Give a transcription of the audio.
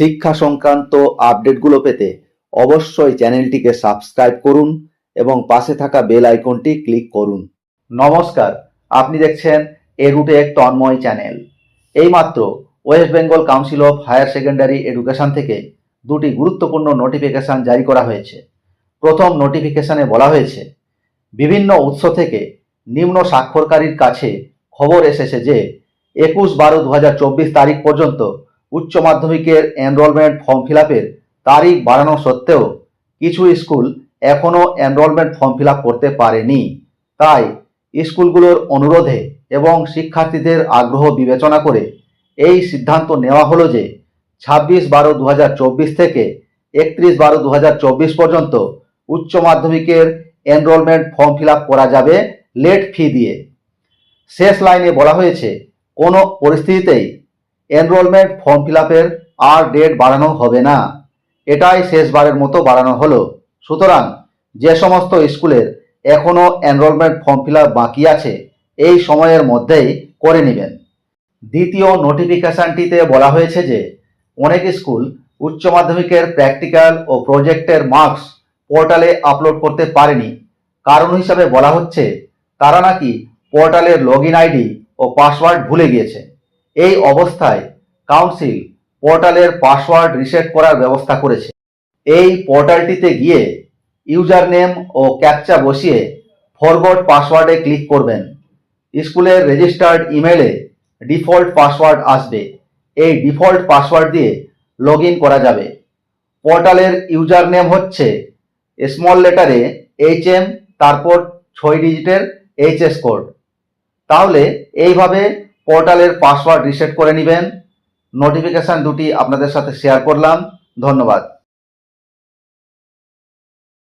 শিক্ষা সংক্রান্ত আপডেটগুলো পেতে অবশ্যই চ্যানেলটিকে সাবস্ক্রাইব করুন এবং পাশে থাকা বেল আইকনটি ক্লিক করুন। নমস্কার, আপনি দেখছেন এডুটেক তন্ময় চ্যানেল। এইমাত্র West Bengal Council of Higher Secondary Education থেকে দুটি গুরুত্বপূর্ণ নোটিফিকেশন জারি করা হয়েছে। প্রথম নোটিফিকেশানে বলা হয়েছে, বিভিন্ন উৎস থেকে নিম্ন স্বাক্ষরকারীর কাছে খবর এসেছে যে একুশ বারো দু তারিখ পর্যন্ত উচ্চ মাধ্যমিকের এনরোলমেন্ট ফর্ম ফিল আপের তারিখ বাড়ানো সত্ত্বেও কিছু স্কুল এখনও এনরোলমেন্ট ফর্ম ফিল করতে পারেনি। তাই স্কুলগুলোর অনুরোধে এবং শিক্ষার্থীদের আগ্রহ বিবেচনা করে এই সিদ্ধান্ত নেওয়া হলো যে ছাব্বিশ বারো দু থেকে একত্রিশ বারো দু পর্যন্ত উচ্চ মাধ্যমিকের এনরোলমেন্ট ফর্ম ফিল করা যাবে লেট ফি দিয়ে। শেষ লাইনে বলা হয়েছে, কোনো পরিস্থিতিতেই এনরোলমেন্ট ফর্ম ফিল আপের আর ডেট বাড়ানো হবে না। এটাই শেষবারের মতো বাড়ানো হলো। সুতরাং যে সমস্ত স্কুলের এখনও এনরোলমেন্ট ফর্ম ফিল বাকি আছে, এই সময়ের মধ্যেই করে নেবেন। দ্বিতীয় নোটিফিকেশনটিতে বলা হয়েছে যে, অনেক স্কুল উচ্চ মাধ্যমিকের প্র্যাকটিক্যাল ও প্রজেক্টের মার্কস পোর্টালে আপলোড করতে পারেনি। কারণ হিসাবে বলা হচ্ছে, তারা নাকি পোর্টালের লগ আইডি ও পাসওয়ার্ড ভুলে গিয়েছে। এই অবস্থায় কাউন্সিল পোর্টালের পাসওয়ার্ড রিসেট করার ব্যবস্থা করেছে। এই পোর্টালটিতে গিয়ে ইউজার নেম ও ক্যাপচা বসিয়ে ফরগড পাসওয়ার্ডে ক্লিক করবেন। স্কুলের রেজিস্টার্ড ইমেলে ডিফল্ট পাসওয়ার্ড আসবে। এই ডিফল্ট পাসওয়ার্ড দিয়ে লগ করা যাবে। পোর্টালের ইউজার নেম হচ্ছে স্মল লেটারে এইচ এম, তারপর ছয় ডিজিটের এইচএস কোড। তাহলে এইভাবে পোর্টালের পাসওয়ার্ড রিসেট করে নেবেন। নোটিফিকেশন দুটি আপনাদের সাথে শেয়ার করলাম। ধন্যবাদ।